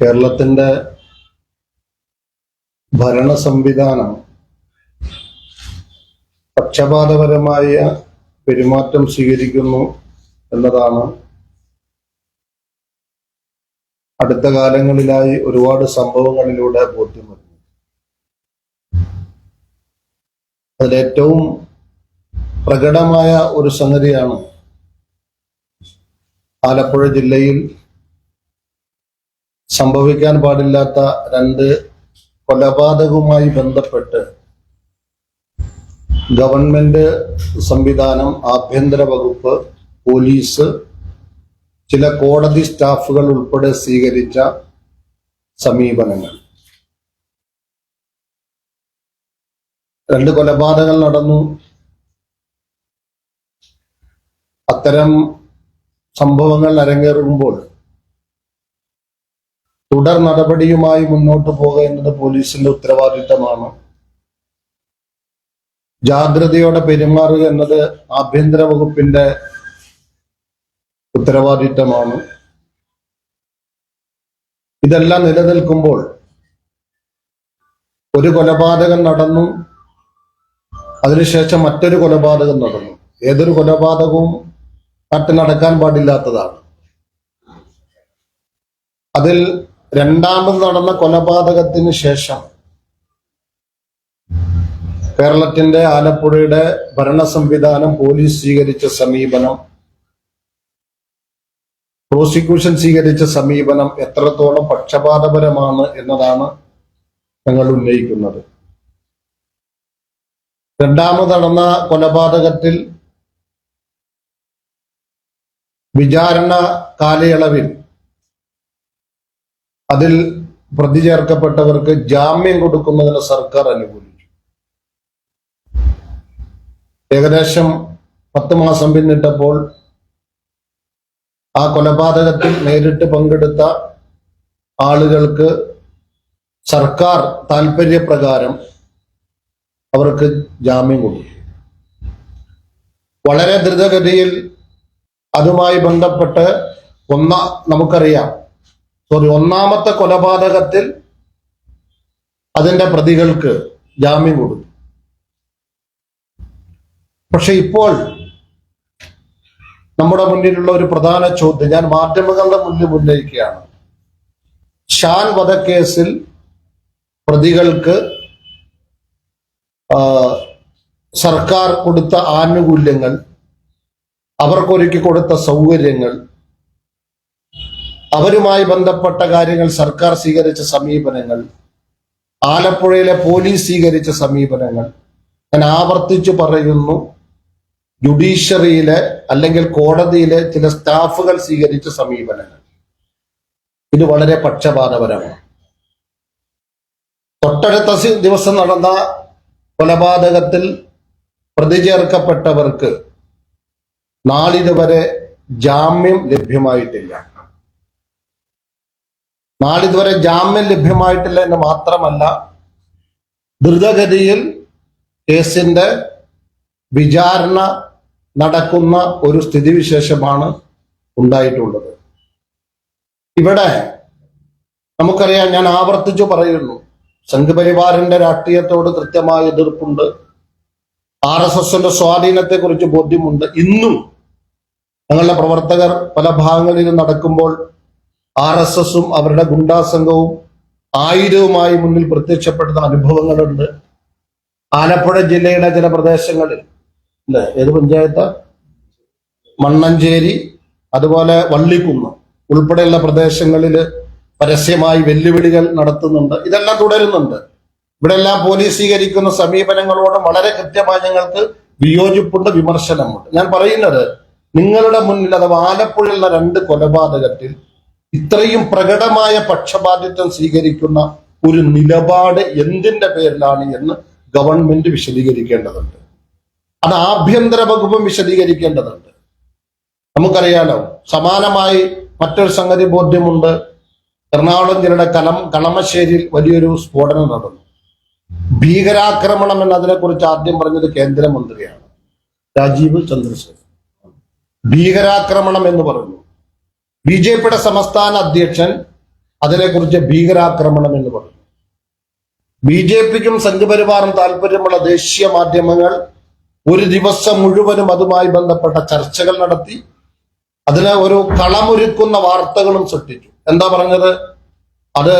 കേരളത്തിന്റെ ഭരണ സംവിധാനം പക്ഷപാതപരമായ പെരുമാറ്റം സ്വീകരിക്കുന്നു എന്നതാണ് അടുത്ത കാലങ്ങളിലായി ഒരുപാട് സംഭവങ്ങളിലൂടെ ബോധ്യം വരുന്നു അതിലേറ്റവും പ്രകടമായ ഒരു സംഗതിയാണ് ആലപ്പുഴ ജില്ലയിൽ സംഭവിക്കാൻ പാടില്ലാത്ത രണ്ട് കൊലപാതകവുമായി ബന്ധപ്പെട്ട് ഗവൺമെന്റ് സംവിധാനം ആഭ്യന്തര വകുപ്പ് പോലീസ് ചില കോടതി സ്റ്റാഫുകൾ ഉൾപ്പെടെ സ്വീകരിച്ച സമീപനങ്ങൾ. രണ്ട് കൊലപാതകങ്ങൾ നടന്നു. അത്തരം സംഭവങ്ങൾ അരങ്ങേറുമ്പോൾ തുടർ നടപടിയുമായി മുന്നോട്ട് പോകുക എന്നത് പോലീസിന്റെ ഉത്തരവാദിത്തമാണ്. ജാഗ്രതയോടെ പെരുമാറുക എന്നത് ആഭ്യന്തര വകുപ്പിന്റെ ഉത്തരവാദിത്തമാണ്. ഇതെല്ലാം നിലനിൽക്കുമ്പോൾ ഒരു കൊലപാതകം നടന്നു അതിനുശേഷം മറ്റൊരു കൊലപാതകം നടന്നു. ഏതൊരു കൊലപാതകവും നാട്ടിൽ നടക്കാൻ പാടില്ലാത്തതാണ്. അതിൽ രണ്ടാമത് നടന്ന കൊലപാതകത്തിന് ശേഷം കേരളത്തിന്റെ ആലപ്പുഴയുടെ ഭരണ സംവിധാനം പോലീസ് സ്വീകരിച്ച സമീപനം പ്രോസിക്യൂഷൻ സ്വീകരിച്ച സമീപനം എത്രത്തോളം പക്ഷപാതപരമാണ് എന്നതാണ് ഞങ്ങൾ ഉന്നയിക്കുന്നത്. രണ്ടാമത് നടന്ന കൊലപാതകത്തിൽ വിചാരണ കാലയളവിൽ അതിൽ പ്രതി ചേർക്കപ്പെട്ടവർക്ക് ജാമ്യം കൊടുക്കുന്നതിന് സർക്കാർ അനുകൂലിച്ചു. ഏകദേശം പത്ത് മാസം പിന്നിട്ടപ്പോൾ ആ കൊലപാതകത്തിൽ നേരിട്ട് പങ്കെടുത്ത ആളുകൾക്ക് സർക്കാർ താല്പര്യപ്രകാരം അവർക്ക് ജാമ്യം കൊടുത്തു. വളരെ ദ്രുതഗതിയിൽ അതുമായി ബന്ധപ്പെട്ട് ഒന്ന നമുക്കറിയാം. സോറി ഒന്നാമത്തെ കൊലപാതകത്തിൽ അതിന്റെ പ്രതികൾക്ക് ജാമ്യം കൊടുത്തു. പക്ഷെ ഇപ്പോൾ നമ്മുടെ മുന്നിലുള്ള ഒരു പ്രധാന ചോദ്യം ഞാൻ മാധ്യമങ്ങളുടെ മുന്നിൽ ഉന്നയിക്കുകയാണ്. ഷാൻ വധക്കേസിൽ പ്രതികൾക്ക് സർക്കാർ കൊടുത്ത ആനുകൂല്യങ്ങൾ അവർക്കൊരുക്കി കൊടുത്ത സൗകര്യങ്ങൾ അവരുമായി ബന്ധപ്പെട്ട കാര്യങ്ങൾ സർക്കാർ സ്വീകരിച്ച സമീപനങ്ങൾ ആലപ്പുഴയിലെ പോലീസ് സ്വീകരിച്ച സമീപനങ്ങൾ ഞാൻ ആവർത്തിച്ചു പറയുന്നു ജുഡീഷ്യറിയിലെ അല്ലെങ്കിൽ കോടതിയിലെ ചില സ്റ്റാഫുകൾ സ്വീകരിച്ച സമീപനങ്ങൾ. ഇത് വളരെ പക്ഷപാതപരമാണ്. തൊട്ടടുത്ത ദിവസം നടന്ന കൊലപാതകത്തിൽ പ്രതി ചേർക്കപ്പെട്ടവർക്ക് നാളിതുവരെ ജാമ്യം ലഭ്യമായിട്ടില്ല. നാളിതുവരെ ജാമ്യം ലഭ്യമായിട്ടില്ല എന്ന് മാത്രമല്ല ദ്രുതഗതിയിൽ കേസിന്റെ വിചാരണ നടക്കുന്ന ഒരു സ്ഥിതിവിശേഷമാണ് ഉണ്ടായിട്ടുള്ളത്. ഇവിടെ നമുക്കറിയാം ഞാൻ ആവർത്തിച്ചു പറയുന്നു സംഘപരിവാറിന്റെ രാഷ്ട്രീയത്തോട് കൃത്യമായ എതിർപ്പുണ്ട് ആർ എസ് എസിന്റെ സ്വാധീനത്തെ കുറിച്ച് ബോധ്യമുണ്ട്. ഇന്നും ഞങ്ങളുടെ പ്രവർത്തകർ പല ഭാഗങ്ങളിലും നടക്കുമ്പോൾ ആർ എസ് എസും അവരുടെ ഗുണ്ടാ സംഘവും ആയുധവുമായി മുന്നിൽ പ്രത്യക്ഷപ്പെടുന്ന അനുഭവങ്ങളുണ്ട്. ആലപ്പുഴ ജില്ലയുടെ ചില പ്രദേശങ്ങളിൽ അല്ലെ ഏത് പഞ്ചായത്ത്? മണ്ണഞ്ചേരി അതുപോലെ വള്ളിക്കുന്ന് ഉൾപ്പെടെയുള്ള പ്രദേശങ്ങളിൽ പരസ്യമായി വെല്ലുവിളികൾ നടത്തുന്നുണ്ട്. ഇതെല്ലാം തുടരുന്നുണ്ട്. ഇവിടെ എല്ലാം പോലീസ് സ്വീകരിക്കുന്ന സമീപനങ്ങളോട് വളരെ കൃത്യമായി ഞങ്ങൾക്ക് വിയോജിപ്പുണ്ട് വിമർശനമുണ്ട്. ഞാൻ പറയുന്നത് നിങ്ങളുടെ മുന്നിൽ അഥവാ ആലപ്പുഴയുള്ള രണ്ട് കൊലപാതകത്തിൽ ഇത്രയും പ്രകടമായ പക്ഷപാതിത്വം സ്വീകരിക്കുന്ന ഒരു നിലപാട് എന്തിന്റെ പേരിലാണ് എന്ന് ഗവൺമെന്റ് വിശദീകരിക്കേണ്ടതുണ്ട്. അത് ആഭ്യന്തര വകുപ്പും വിശദീകരിക്കേണ്ടതുണ്ട്. നമുക്കറിയാലോ സമാനമായി മറ്റൊരു സംഗതി ബോധ്യമുണ്ട്. എറണാകുളം ജില്ലയുടെ കലം കളമശ്ശേരിയിൽ വലിയൊരു സ്ഫോടനം നടന്നു. ഭീകരാക്രമണം എന്നതിനെ കുറിച്ച് ആദ്യം പറഞ്ഞത് കേന്ദ്രമന്ത്രിയാണ് രാജീവ് ചന്ദ്രശേഖർ ഭീകരാക്രമണം എന്ന് പറഞ്ഞു ബി ജെ പിയുടെ സംസ്ഥാന അധ്യക്ഷൻ അതിനെക്കുറിച്ച് ഭീകരാക്രമണം എന്ന് പറഞ്ഞു. ബി ജെ പിക്കും സംഘപരിവാറും താല്പര്യമുള്ള ദേശീയ മാധ്യമങ്ങൾ ഒരു ദിവസം മുഴുവനും അതുമായി ബന്ധപ്പെട്ട ചർച്ചകൾ നടത്തി അതിന് ഒരു കളമൊരുക്കുന്ന വാർത്തകളും സൃഷ്ടിച്ചു. എന്താ പറഞ്ഞത്? അത്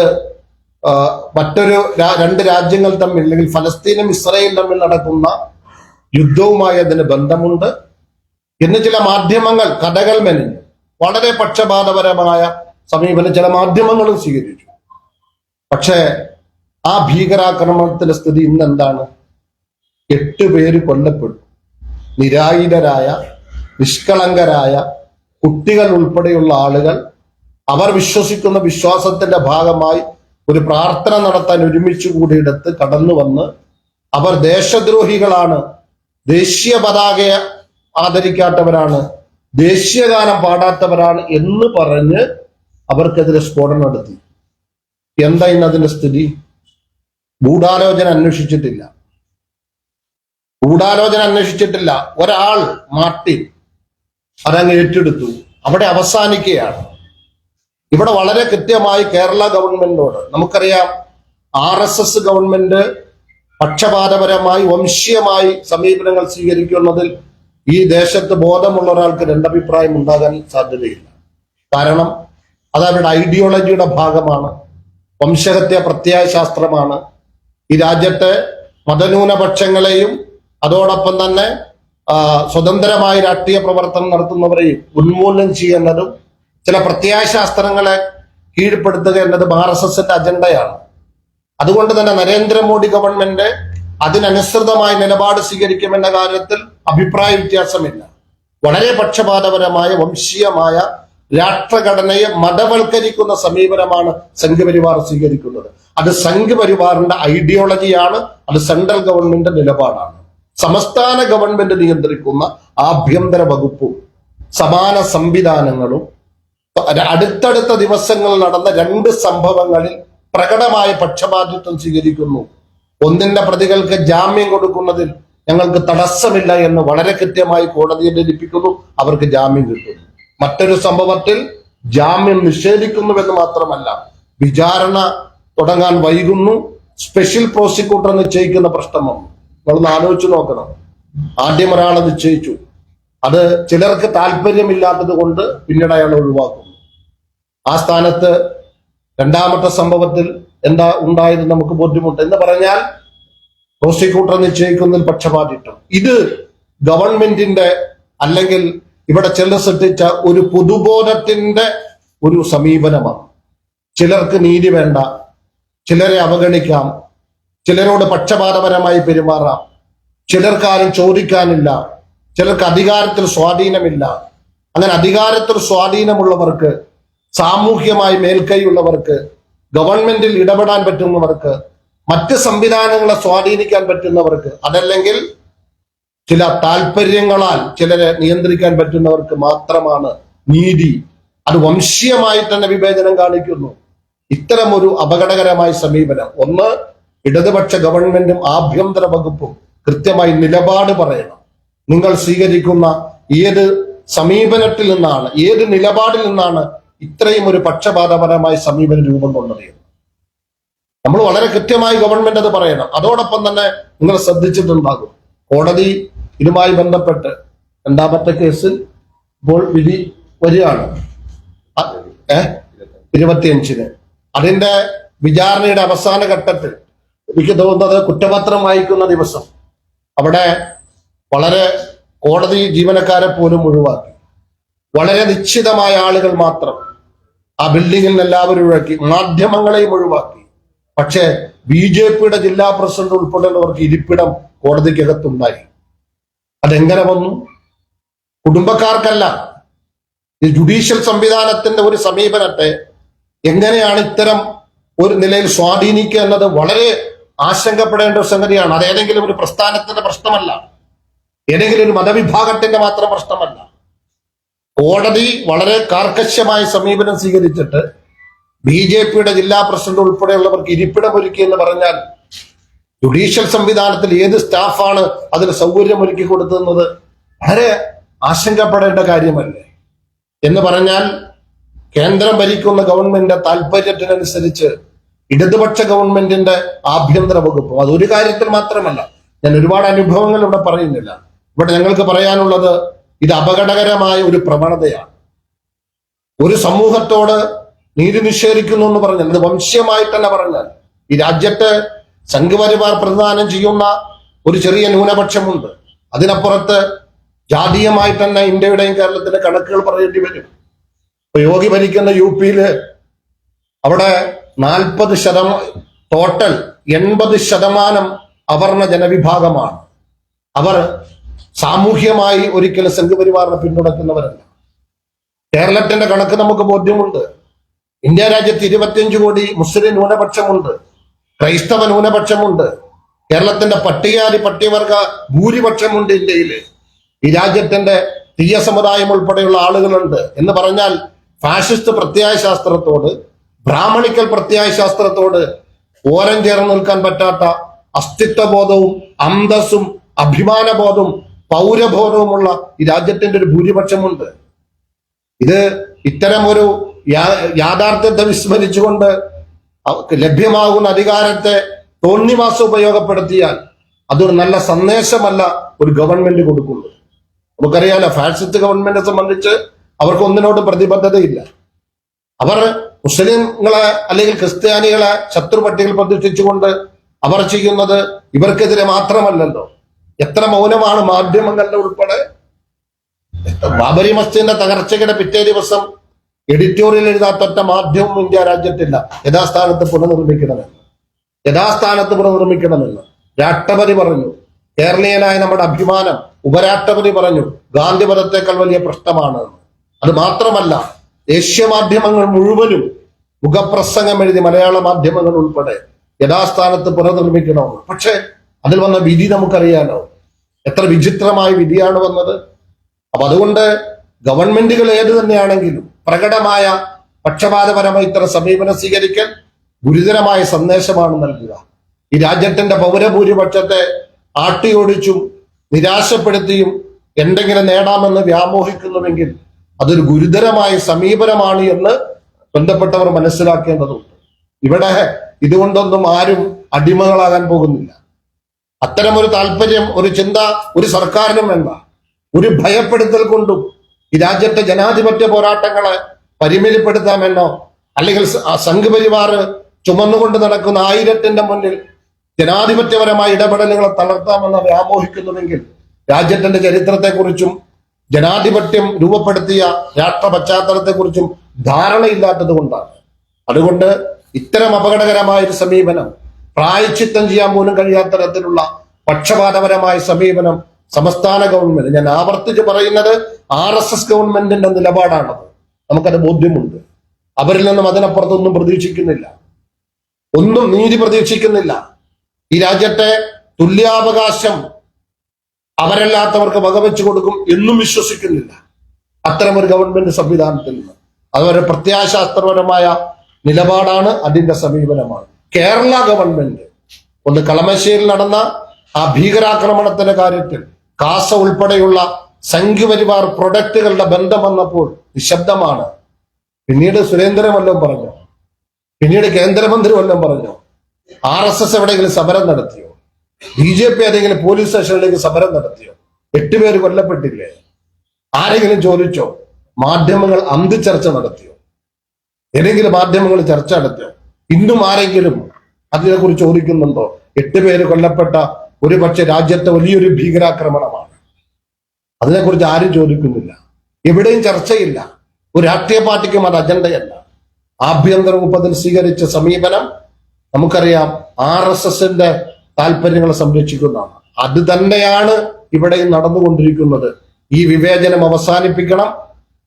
മറ്റൊരു രണ്ട് രാജ്യങ്ങൾ തമ്മിൽ അല്ലെങ്കിൽ ഫലസ്തീനും ഇസ്രയേലും തമ്മിൽ നടക്കുന്ന യുദ്ധവുമായി അതിന് ബന്ധമുണ്ട് എന്ന് ചില മാധ്യമങ്ങൾ കഥകൾ മെനഞ്ഞു. വളരെ പക്ഷപാതപരമായ സമീപനം ചില മാധ്യമങ്ങളും സ്വീകരിച്ചു. പക്ഷേ ആ ഭീകരാക്രമണത്തിന്റെ സ്ഥിതി ഇന്ന് എന്താണ് എട്ട് പേര് കൊല്ലപ്പെട്ടു. നിരായുധരായ നിഷ്കളങ്കരായ കുട്ടികൾ ഉൾപ്പെടെയുള്ള ആളുകൾ അവർ വിശ്വസിക്കുന്ന വിശ്വാസത്തിന്റെ ഭാഗമായി ഒരു പ്രാർത്ഥന നടത്താൻ ഒരുമിച്ച് കൂടിയിടത്ത് കടന്നു വന്ന് അവർ ദേശദ്രോഹികളാണ്. ദേശീയ പതാകയെ ആദരിക്കാത്തവരാണ്. ദേശീയഗാനം പാടാത്തവരാണ് എന്ന് പറഞ്ഞ് അവർക്കെതിരെ സ്ഫോടനം നടത്തി. എന്താ ഇന്ന് അതിന്റെ സ്ഥിതി? ഗൂഢാലോചന അന്വേഷിച്ചിട്ടില്ല. ഗൂഢാലോചന അന്വേഷിച്ചിട്ടില്ല. ഒരാൾ മാർട്ടിൻ അതങ്ങ് ഏറ്റെടുത്തു. അവിടെ അവസാനിക്കുകയാണ്. ഇവിടെ വളരെ കൃത്യമായി കേരള ഗവൺമെന്റിനോട് നമുക്കറിയാം ആർ എസ് എസ് ഗവൺമെന്റ് പക്ഷപാതപരമായി വംശീയമായി സമീപനങ്ങൾ സ്വീകരിക്കുന്നതിൽ ഈ ദേശത്ത് ബോധമുള്ള ഒരാൾക്ക് രണ്ടഭിപ്രായം ഉണ്ടാകാൻ സാധ്യതയില്ല. കാരണം അത് അവരുടെ ഐഡിയോളജിയുടെ ഭാഗമാണ് വംശഹത്യ പ്രത്യയശാസ്ത്രമാണ്. ഈ രാജ്യത്തെ മതന്യൂനപക്ഷങ്ങളെയും അതോടൊപ്പം തന്നെ സ്വതന്ത്രമായി രാഷ്ട്രീയ പ്രവർത്തനം നടത്തുന്നവരെയും ഉന്മൂലനം ചെയ്യുന്നതും ചില പ്രത്യയശാസ്ത്രങ്ങളെ കീഴ്പ്പെടുത്തുക എന്നത് ആർ എസ് എസിന്റെ അജണ്ടയാണ്. അതുകൊണ്ട് തന്നെ നരേന്ദ്രമോദി ഗവൺമെന്റ് അതിനനുസൃതമായ നിലപാട് സ്വീകരിക്കുമെന്ന കാര്യത്തിൽ അഭിപ്രായ വ്യത്യാസമില്ല. വളരെ പക്ഷപാതപരമായ വംശീയമായ രാഷ്ട്രഘടനയെ മതവൽക്കരിക്കുന്ന സമീപനമാണ് സംഘപരിവാർ സ്വീകരിക്കുന്നത്. അത് സംഘപരിവാറിന്റെ ഐഡിയോളജിയാണ് അത് സെൻട്രൽ ഗവൺമെന്റ് നിലപാടാണ്. സംസ്ഥാന ഗവൺമെന്റ് നിയന്ത്രിക്കുന്ന ആഭ്യന്തര വകുപ്പും സമാന സംവിധാനങ്ങളും അടുത്തടുത്ത ദിവസങ്ങളിൽ നടന്ന രണ്ട് സംഭവങ്ങളിൽ പ്രകടമായ പക്ഷപാതിത്വം സ്വീകരിക്കുന്നു. ഒന്നിന്റെ പ്രതികൾക്ക് ജാമ്യം കൊടുക്കുന്നതിൽ ഞങ്ങൾക്ക് തടസ്സമില്ല എന്ന് വളരെ കൃത്യമായി കോടതിയെ ധരിപ്പിക്കുന്നു അവർക്ക് ജാമ്യം കിട്ടുന്നു. മറ്റൊരു സംഭവത്തിൽ ജാമ്യം നിഷേധിക്കുന്നുവെന്ന് മാത്രമല്ല വിചാരണ തുടങ്ങാൻ വൈകുന്നു സ്പെഷ്യൽ പ്രോസിക്യൂട്ടർ നിശ്ചയിക്കുന്ന പ്രശ്നം വന്നു. നിങ്ങളൊന്ന് ആലോചിച്ച് നോക്കണം. ആദ്യം ഒരാളെ നിശ്ചയിച്ചു. അത് ചിലർക്ക് താല്പര്യമില്ലാത്തത് കൊണ്ട് പിന്നീട് അയാൾ ഒഴിവാക്കുന്നു. ആ സ്ഥാനത്ത് രണ്ടാമത്തെ സംഭവത്തിൽ എന്താ ഉണ്ടായത് നമുക്ക് ബുദ്ധിമുട്ട് എന്ന് പറഞ്ഞാൽ പ്രോസിക്യൂട്ടർ നിശ്ചയിക്കുന്നതിൽ പക്ഷപാതിത്വം. ഇത് ഗവൺമെന്റിന്റെ അല്ലെങ്കിൽ ഇവിടെ ചിലർ സൃഷ്ടിച്ച ഒരു പൊതുബോധത്തിന്റെ ഒരു സമീപനമാണ്. ചിലർക്ക് നീതി വേണ്ട ചിലരെ അവഗണിക്കാം ചിലരോട് പക്ഷപാതപരമായി പെരുമാറാം ചിലർക്ക് ആരും ചോദിക്കാനില്ല ചിലർക്ക് അധികാരത്തിൽ സ്വാധീനമില്ല. അങ്ങനെ അധികാരത്തിൽ സ്വാധീനമുള്ളവർക്ക് സാമൂഹ്യമായി മേൽക്കൈയുള്ളവർക്ക് ഗവൺമെന്റിൽ ഇടപെടാൻ പറ്റുന്നവർക്ക് മറ്റ് സംവിധാനങ്ങളെ സ്വാധീനിക്കാൻ പറ്റുന്നവർക്ക് അതല്ലെങ്കിൽ ചില താല്പര്യങ്ങളാൽ ചിലരെ നിയന്ത്രിക്കാൻ പറ്റുന്നവർക്ക് മാത്രമാണ് നീതി. അത് വംശീയമായി തന്നെ വിവേചനം കാണിക്കുന്നു. ഇത്തരമൊരു അപകടകരമായ സമീപനം. ഒന്ന് ഇടതുപക്ഷ ഗവൺമെന്റും ആഭ്യന്തര വകുപ്പും കൃത്യമായി നിലപാട് പറയണം. നിങ്ങൾ സ്വീകരിക്കുന്ന ഏത് സമീപനത്തിൽ നിന്നാണ് ഏത് നിലപാടിൽ നിന്നാണ് ഇത്രയും ഒരു പക്ഷപാതപരമായ സമീപനം രൂപം കൊണ്ടത്. നമ്മൾ വളരെ കൃത്യമായി ഗവൺമെന്റ് അത് പറയണം. അതോടൊപ്പം തന്നെ നിങ്ങൾ ശ്രദ്ധിച്ചിട്ടുണ്ടാകും. കോടതി ഇതുമായി ബന്ധപ്പെട്ട് രണ്ടാമത്തെ കേസിൽ ഇപ്പോൾ വിധി വരികയാണ്. ഏ? ഇരുപത്തിയഞ്ചിന്. അതിന്റെ വിചാരണയുടെ അവസാന ഘട്ടത്തിൽ എനിക്ക് തോന്നുന്നത് കുറ്റപത്രം വായിക്കുന്ന ദിവസം അവിടെ വളരെ കോടതി ജീവനക്കാരെ പോലും ഒഴിവാക്കി. വളരെ നിശ്ചിതമായ ആളുകൾ മാത്രം ആ ബിൽഡിങ്ങിൽ എല്ലാവരും ഒഴിവാക്കി. മാധ്യമങ്ങളെയും ഒഴിവാക്കി. പക്ഷേ ബി ജെ പിയുടെ ജില്ലാ പ്രസിഡന്റ് ഉൾപ്പെടെയുള്ളവർക്ക് ഇരിപ്പിടം കോടതിക്കകത്തുണ്ടായി. അതെങ്ങനെ വന്നു? കുടുംബക്കാർക്കല്ല. ഈ ജുഡീഷ്യൽ സംവിധാനത്തിന്റെ ഒരു സമീപനത്തെ എങ്ങനെയാണ് ഇത്തരം ഒരു നിലയിൽ സ്വാധീനിക്കുക എന്നത് വളരെ ആശങ്കപ്പെടേണ്ട ഒരു സംഗതിയാണ്. അത് ഏതെങ്കിലും ഒരു പ്രസ്ഥാനത്തിന്റെ പ്രശ്നമല്ല. ഏതെങ്കിലും ഒരു മതവിഭാഗത്തിന്റെ മാത്രം പ്രശ്നമല്ല. കോടതി വളരെ കാർക്കശ്യമായ സമീപനം സ്വീകരിച്ചിട്ട് ബി ജെ പിയുടെ ജില്ലാ പ്രസിഡന്റ് ഉൾപ്പെടെയുള്ളവർക്ക് ഇരിപ്പിടം ഒരുക്കി എന്ന് പറഞ്ഞാൽ ജുഡീഷ്യൽ സംവിധാനത്തിൽ ഏത് സ്റ്റാഫാണ് അതിന് സൗകര്യം ഒരുക്കി കൊടുക്കുന്നത് വളരെ ആശങ്കപ്പെടേണ്ട കാര്യമല്ലേ? എന്ന് പറഞ്ഞാൽ കേന്ദ്രം ഭരിക്കുന്ന ഗവൺമെന്റിന്റെ താല്പര്യത്തിനനുസരിച്ച് ഇടതുപക്ഷ ഗവൺമെന്റിന്റെ ആഭ്യന്തര വകുപ്പും. അത് ഒരു കാര്യത്തിൽ മാത്രമല്ല ഞാൻ ഒരുപാട് അനുഭവങ്ങൾ ഇവിടെ പറയുന്നില്ല. ഇവിടെ ഞങ്ങൾക്ക് പറയാനുള്ളത് ഇത് അപകടകരമായ ഒരു പ്രവണതയാണ്. ഒരു സമൂഹത്തോട് നീതി നിഷേധിക്കുന്നു എന്ന് പറഞ്ഞാൽ ഇത് വംശീയമായി തന്നെ പറഞ്ഞാൽ ഈ രാജ്യത്ത് സംഘപരിവാർ പ്രതിദാനം ചെയ്യുന്ന ഒരു ചെറിയ ന്യൂനപക്ഷമുണ്ട്. അതിനപ്പുറത്ത് ജാതീയമായി തന്നെ ഇന്ത്യയുടെയും കേരളത്തിന്റെ കണക്കുകൾ പറയേണ്ടി വരും. ഇപ്പൊ യോഗി ഭരിക്കുന്ന യു പിയിൽ അവിടെ നാൽപ്പത് ശതമാനം ടോട്ടൽ എൺപത് ശതമാനം അവർണ ജനവിഭാഗമാണ്. അവർ സാമൂഹ്യമായി ഒരിക്കലും സംഘപരിവാറിനെ പിന്തുണയ്ക്കുന്നവരല്ല. കേരളത്തിന്റെ കണക്ക് നമുക്ക് ബോധ്യമുണ്ട്. ഇന്ത്യ രാജ്യത്ത് ഇരുപത്തിയഞ്ച് കോടി മുസ്ലിം ന്യൂനപക്ഷമുണ്ട്. ക്രൈസ്തവ ന്യൂനപക്ഷമുണ്ട്. കേരളത്തിന്റെ പട്ടികാരി പട്ടികവർഗ ഭൂരിപക്ഷമുണ്ട് ഇന്ത്യയിൽ ഈ രാജ്യത്തിന്റെ തീയ സമുദായം ഉൾപ്പെടെയുള്ള ആളുകളുണ്ട് എന്ന് പറഞ്ഞാൽ ഫാഷിസ്റ്റ് പ്രത്യയ ശാസ്ത്രത്തോട് ബ്രാഹ്മണിക്കൽ പ്രത്യയ ശാസ്ത്രത്തോട് ഓരം ചേർന്ന് നിൽക്കാൻ പറ്റാത്ത അസ്തിത്വബോധവും അന്തസ്സും അഭിമാനബോധവും പൗരബോധവുമുള്ള ഈ രാജ്യത്തിന്റെ ഒരു ഭൂരിപക്ഷമുണ്ട്. ഇത് ഇത്തരം ഒരു യാഥാർത്ഥ്യത്തെ വിസ്മരിച്ചുകൊണ്ട് ലഭ്യമാകുന്ന അധികാരത്തെ തോന്നിവാസം ഉപയോഗപ്പെടുത്തിയാൽ അതൊരു നല്ല സന്ദേശമല്ല ഒരു ഗവൺമെന്റ് കൊടുക്കുന്നത്. നമുക്കറിയാലോ ഫാഷിസ്റ്റ് ഗവൺമെന്റിനെ സംബന്ധിച്ച് അവർക്ക് ഒന്നിനോട് പ്രതിബദ്ധതയില്ല. അവർ മുസ്ലിങ്ങളെ അല്ലെങ്കിൽ ക്രിസ്ത്യാനികളെ ശത്രുപട്ടികയിൽ പ്രതിഷ്ഠിച്ചുകൊണ്ട് അവർ ചെയ്യുന്നത് ഇവർക്കെതിരെ മാത്രമല്ലല്ലോ. എത്ര മൗനമാണ് മാധ്യമങ്ങളുടെ ഉൾപ്പെടെ. ബാബരി മസ്ജിദിന്റെ തകർച്ചയുടെ പിറ്റേ ദിവസം എഡിറ്റോറിയൽ എഴുതാത്തൊറ്റ മാധ്യമം ഇന്ത്യ രാജ്യത്തില്ല. യഥാസ്ഥാനത്ത് പുനർനിർമ്മിക്കണമെന്ന്. യഥാസ്ഥാനത്ത് പുനർനിർമ്മിക്കണമെന്ന് രാഷ്ട്രപതി പറഞ്ഞു. കേരളീയനായ നമ്മുടെ അഭിമാനം ഉപരാഷ്ട്രപതി പറഞ്ഞു. ഗാന്ധിപഥത്തേക്കാൾ വലിയ പ്രശ്നമാണ്. അത് മാത്രമല്ല ദേശീയ മാധ്യമങ്ങൾ മുഴുവനും മുഖപ്രസംഗം എഴുതി മലയാള മാധ്യമങ്ങൾ ഉൾപ്പെടെ യഥാസ്ഥാനത്ത് പുനർനിർമ്മിക്കണമെന്ന്. പക്ഷെ അതിൽ വന്ന വിധി നമുക്കറിയാലോ? എത്ര വിചിത്രമായ വിധിയാണ് വന്നത്. അപ്പൊ അതുകൊണ്ട് ഗവൺമെന്റുകൾ ഏത് തന്നെയാണെങ്കിലും പ്രകടമായ പക്ഷപാതപരമായ ഇത്തരം സമീപനം സ്വീകരിക്കൽ ഗുരുതരമായ സന്ദേശമാണ് നൽകുക. ഈ രാജ്യത്തിന്റെ പൗരഭൂരിപക്ഷത്തെ ആട്ടിയോടിച്ചും നിരാശപ്പെടുത്തിയും എന്തെങ്കിലും നേടാമെന്ന് വ്യാമോഹിക്കുന്നുവെങ്കിൽ അതൊരു ഗുരുതരമായ സമീപനമാണ് എന്ന് ബന്ധപ്പെട്ടവർ മനസ്സിലാക്കേണ്ടതുണ്ട്. ഇവിടെ ഇതുകൊണ്ടൊന്നും ആരും അടിമകളാകാൻ പോകുന്നില്ല. അത്തരം ഒരു താല്പര്യം ഒരു ചിന്ത ഒരു സർക്കാരിനും വേണ്ട. ഒരു ഭയപ്പെടുത്തൽ കൊണ്ടും ഈ രാജ്യത്തെ ജനാധിപത്യ പോരാട്ടങ്ങളെ പരിമിതിപ്പെടുത്താമെന്നോ അല്ലെങ്കിൽ സംഘപരിവാർ ചുമന്നുകൊണ്ട് നടക്കുന്ന ആയിരത്തിന്റെ മുന്നിൽ ജനാധിപത്യപരമായ ഇടപെടലുകളെ തളർത്താമെന്ന് വ്യാമോഹിക്കുന്നുവെങ്കിൽ രാജ്യത്തിന്റെ ചരിത്രത്തെക്കുറിച്ചും ജനാധിപത്യം രൂപപ്പെടുത്തിയ രാഷ്ട്ര പശ്ചാത്തലത്തെക്കുറിച്ചും ധാരണയില്ലാത്തത് കൊണ്ടാണ്. അതുകൊണ്ട് ഇത്തരം അപകടകരമായ ഒരു സമീപനം പ്രായച്ചിത്തം ചെയ്യാൻ പോലും കഴിയാത്ത തരത്തിലുള്ള പക്ഷപാതപരമായ സമീപനം സംസ്ഥാന ഗവൺമെന്റ് ഞാൻ ആവർത്തിച്ച് പറയുന്നത് ആർ എസ് എസ് ഗവൺമെന്റിന്റെ നിലപാടാണത്. നമുക്കത് ബോധ്യമുണ്ട്. അവരിൽ നിന്നും അതിനപ്പുറത്തൊന്നും പ്രതീക്ഷിക്കുന്നില്ല. ഒന്നും നീതി പ്രതീക്ഷിക്കുന്നില്ല. ഈ രാജ്യത്തെ തുല്യാവകാശം അവരല്ലാത്തവർക്ക് വകവെച്ചു കൊടുക്കും എന്നും വിശ്വസിക്കുന്നില്ല. അത്തരം ഒരു ഗവൺമെന്റ് സംവിധാനത്തിൽ നിന്ന്. അതൊരു പ്രത്യാശാസ്ത്രപരമായ നിലപാടാണ് അതിന്റെ സമീപനമാണ്. കേരള ഗവൺമെന്റ് ഒന്ന് കളമശ്ശേരിയിൽ നടന്ന ആ ഭീകരാക്രമണത്തിന്റെ കാര്യത്തിൽ കാസ ഉൾപ്പെടെയുള്ള സംഘപരിവാർ പ്രൊഡക്റ്റുകളുടെ ബന്ധം വന്നപ്പോൾ നിശബ്ദമാണ്. പിന്നീട് സുരേന്ദ്രൻ വല്ലതും പറഞ്ഞു. പിന്നീട് കേന്ദ്രമന്ത്രി വല്ലതും പറഞ്ഞു. ആർ എസ് എസ് എവിടെയെങ്കിലും സമരം നടത്തിയോ? ബി ജെ പി ഏതെങ്കിലും പോലീസ് സ്റ്റേഷനിലേക്ക് സമരം നടത്തിയോ? എട്ടുപേര് കൊല്ലപ്പെട്ടില്ലേ? ആരെങ്കിലും ചോദിച്ചോ? മാധ്യമങ്ങൾ അന്തി ചർച്ച നടത്തിയോ? ഏതെങ്കിലും മാധ്യമങ്ങൾ ചർച്ച നടത്തിയോ? ഇന്നും ആരെങ്കിലും അതിനെക്കുറിച്ച് ചോദിക്കുന്നുണ്ടോ? എട്ടുപേര് കൊല്ലപ്പെട്ട ഒരു പക്ഷെ രാജ്യത്തെ വലിയൊരു ഭീകരാക്രമണമാണ്. അതിനെക്കുറിച്ച് ആരും ചോദിക്കുന്നില്ല. എവിടെയും ചർച്ചയില്ല. ഒരു രാഷ്ട്രീയ പാർട്ടിക്കും അത് അജണ്ടയല്ല. ആഭ്യന്തര വകുപ്പതിൽ സ്വീകരിച്ച സമീപനം നമുക്കറിയാം ആർ എസ് എസിന്റെ താല്പര്യങ്ങളെ സംരക്ഷിക്കുന്നതാണ്. അത് തന്നെയാണ് ഇവിടെയും നടന്നുകൊണ്ടിരിക്കുന്നത്. ഈ വിവേചനം അവസാനിപ്പിക്കണം.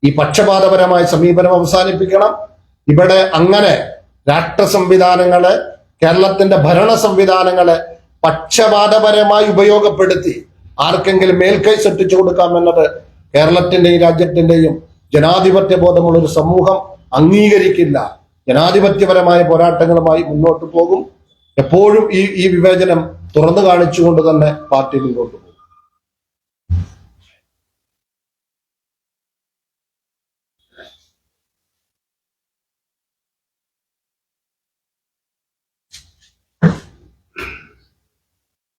ഈ പക്ഷപാതപരമായ സമീപനം അവസാനിപ്പിക്കണം. ഇവിടെ അങ്ങനെ രാഷ്ട്ര സംവിധാനങ്ങളെ കേരളത്തിന്റെ ഭരണ സംവിധാനങ്ങളെ പക്ഷപാതപരമായി ഉപയോഗപ്പെടുത്തി ആർക്കെങ്കിലും മേൽക്കൈ സൃഷ്ടിച്ചു കൊടുക്കാമെന്നത് കേരളത്തിന്റെയും രാജ്യത്തിന്റെയും ജനാധിപത്യ ബോധമുള്ള ഒരു സമൂഹം അംഗീകരിക്കില്ല. ജനാധിപത്യപരമായ പോരാട്ടങ്ങളുമായി മുന്നോട്ട് പോകും. എപ്പോഴും ഈ ഈ വിവേചനം തുറന്നു കാണിച്ചുകൊണ്ട് തന്നെ പാർട്ടി മുന്നോട്ട്